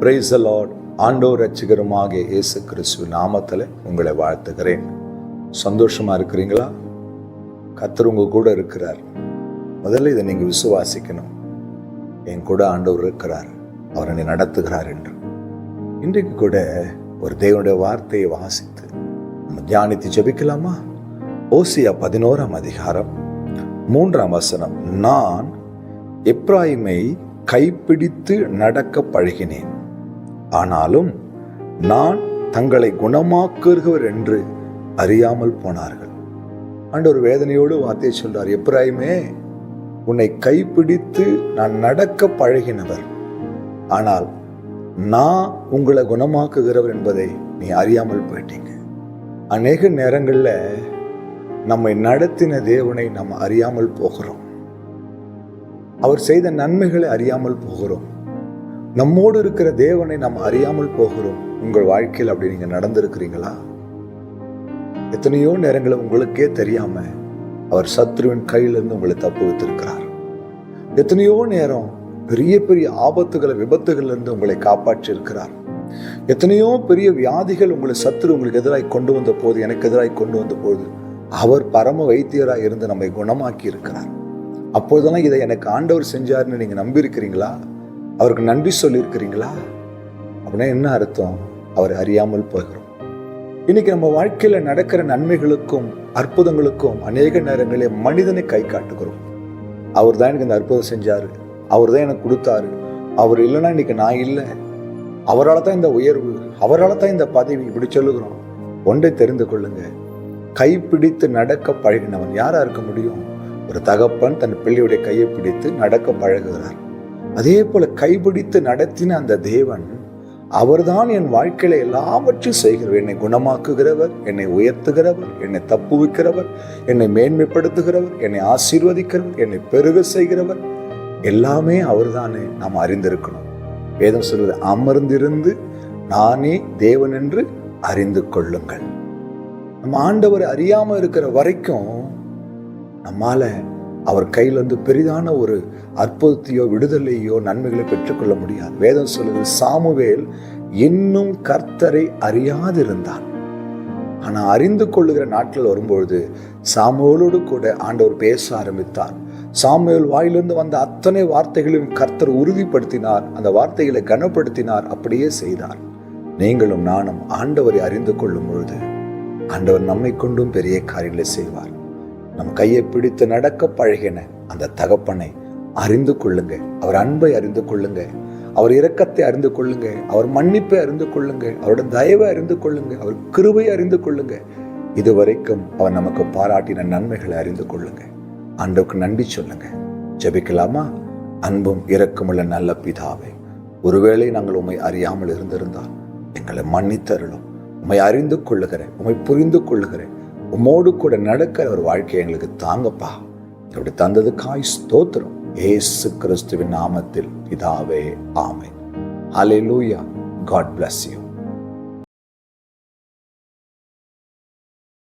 Price Lord ஆண்டோர் ரட்சிகருமாக இயேசு கிறிஸ்துவ நாமத்தில் உங்களை வாழ்த்துகிறேன். சந்தோஷமாக இருக்கிறீங்களா? கத்தர் உங்கள் கூட இருக்கிறார். முதல்ல இதை நீங்கள் விசுவாசிக்கணும். என் கூட ஆண்டவர் இருக்கிறார். அவர் என்னை நடத்துகிறார் என்று. இன்றைக்கு கூட ஒரு தேவனுடைய வார்த்தையை வாசித்து நம்ம தியானித்து ஜெபிக்கலாமா? ஓசியா பதினோராம் அதிகாரம் மூன்றாம் வசனம். நான் எப்ராயிமை கைப்பிடித்து நடக்க பழகினேன். ஆனாலும் நான் தங்களை குணமாக்குகிறவர் என்று அறியாமல் போனார்கள். ஆண்டவர் வேதனையோடு வார்த்தையை சொல்றார் எப்ராயிமே உன்னை கைப்பிடித்து நான் நடக்க பழகினவர். ஆனால் நான் உங்களை குணமாக்குகிறவர் என்பதை நீ அறியாமல் போயிட்டீங்க. அநேக நேரங்களில் நம்மை நடத்தின தேவனை நாம் அறியாமல் போகிறோம். அவர் செய்த நன்மைகளை அறியாமல் போகிறோம். நம்மோடு இருக்கிற தேவனை நாம் அறியாமல் போகிறோம். உங்கள் வாழ்க்கையில் அப்படி நீங்கள் நடந்திருக்கிறீங்களா? எத்தனையோ நேரங்களில் உங்களுக்கே தெரியாம அவர் சத்ருவின் கையிலிருந்து உங்களை தப்பு வைத்திருக்கிறார். எத்தனையோ நேரம் பெரிய பெரிய ஆபத்துகளை விபத்துகளிலிருந்து உங்களை காப்பாற்றி இருக்கிறார் எத்தனையோ பெரிய வியாதிகள் உங்களை சத்துரு உங்களுக்கு எதிராக கொண்டு வந்த போது எனக்கு எதிராக கொண்டு வந்த போது அவர் பரம வைத்தியராக இருந்து நம்மை குணமாக்கி இருக்கிறார் அப்போதெல்லாம் இதை எனக்கு ஆண்டவர் செஞ்சாருன்னு நீங்க நம்பியிருக்கிறீங்களா? அவருக்கு நன்றி சொல்லியிருக்கிறீங்களா? அப்படின்னா என்ன அர்த்தம்? அவர் அறியாமல் போகிறோம். இன்னைக்கு நம்ம வாழ்க்கையில் நடக்கிற நன்மைகளுக்கும் அற்புதங்களுக்கும் அநேக நேரங்களில் மனிதனை கை காட்டுகிறோம். அவர் தான் எனக்கு இந்த அற்புதம் செஞ்சார். அவர் தான் எனக்கு கொடுத்தாரு. அவர் இல்லைன்னா இன்னைக்கு நான் இல்லை. அவரால் தான் இந்த உயர்வு அவரால் தான் இந்த பதவி இப்படி சொல்லுகிறோம். ஒன்றை தெரிந்து கொள்ளுங்க. கைப்பிடித்து நடக்க பழகினவன் யாராக இருக்க முடியும்? ஒரு தகப்பன் தன் பிள்ளையுடைய கையை பிடித்து நடக்க பழகுகிறார். அதே போல கைபிடித்து நடத்தின அந்த தேவன் அவர்தான் என் வாழ்க்கையில எல்லாவற்றையும் செய்கிறவர். என்னை குணமாக்குகிறவர் என்னை உயர்த்துகிறவர் என்னை தப்புவிக்கிறவர் என்னை மேன்மைப்படுத்துகிறவர் என்னை ஆசீர்வதிக்கிறவர் என்னை பெருக செய்கிறவர். எல்லாமே அவர்தானே நாம் அறிந்திருக்கணும். வேதம் சொல்வது அமர்ந்திருந்து நானே தேவன் என்று அறிந்து கொள்ளுங்கள். நம்ம ஆண்டவர் அறியாமல் இருக்கிற வரைக்கும் நம்மால அவர் கையிலிருந்து பெரிதான ஒரு அற்புதத்தையோ விடுதலையோ நன்மைகளை பெற்றுக்கொள்ள முடியாது. வேதம் சொல்லுது சாமுவேல் இன்னும் கர்த்தரை அறியாதிருந்தான். ஆனால் அறிந்து கொள்ளுகிற நாட்கள் வரும்பொழுது சாமுவேலோடு கூட ஆண்டவர் பேச ஆரம்பித்தார். சாமுவேல் வாயிலிருந்து வந்த அத்தனை வார்த்தைகளையும் கர்த்தர் உறுதிப்படுத்தினார் அந்த வார்த்தைகளை கனப்படுத்தினார் அப்படியே செய்தார். நீங்களும் நானும் ஆண்டவரை அறிந்து கொள்ளும் பொழுது ஆண்டவர் நம்மை கொண்டும் பெரிய காரியங்களை செய்வார். நம் கையை பிடித்து நடக்க பழகின அந்த தகப்பனை அறிந்து கொள்ளுங்க அவர் அன்பை அறிந்து கொள்ளுங்க அவர் இரக்கத்தை அறிந்து கொள்ளுங்க அவர் மன்னிப்பை அறிந்து கொள்ளுங்க அவரோட தயவை அறிந்து கொள்ளுங்க அவர் கிருபை அறிந்து கொள்ளுங்க இதுவரைக்கும் அவர் நமக்கு பாராட்டின நன்மைகளை அறிந்து கொள்ளுங்க ஆண்டவுக்கு நன்றி சொல்லுங்க ஜபிக்கலாமா? அன்பும் இரக்கமுள்ள நல்ல பிதாவே ஒருவேளை நாங்கள் உண்மை அறியாமல் இருந்திருந்தால் எங்களை மன்னித்தருளும். உண்மை அறிந்து கொள்ளுகிறேன். உண்மை புரிந்து கொள்ளுகிறேன். உமோடு கூட நடக்கிற ஒரு வாழ்க்கையை எங்களுக்கு தாங்கப்பா. இப்படி தந்ததுக்காய் ஸ்தோத்திரம். ஏசு கிறிஸ்துவின் நாமத்தில் இதாவே ஆமை ஹalleluya காட் பிளஸ் யூ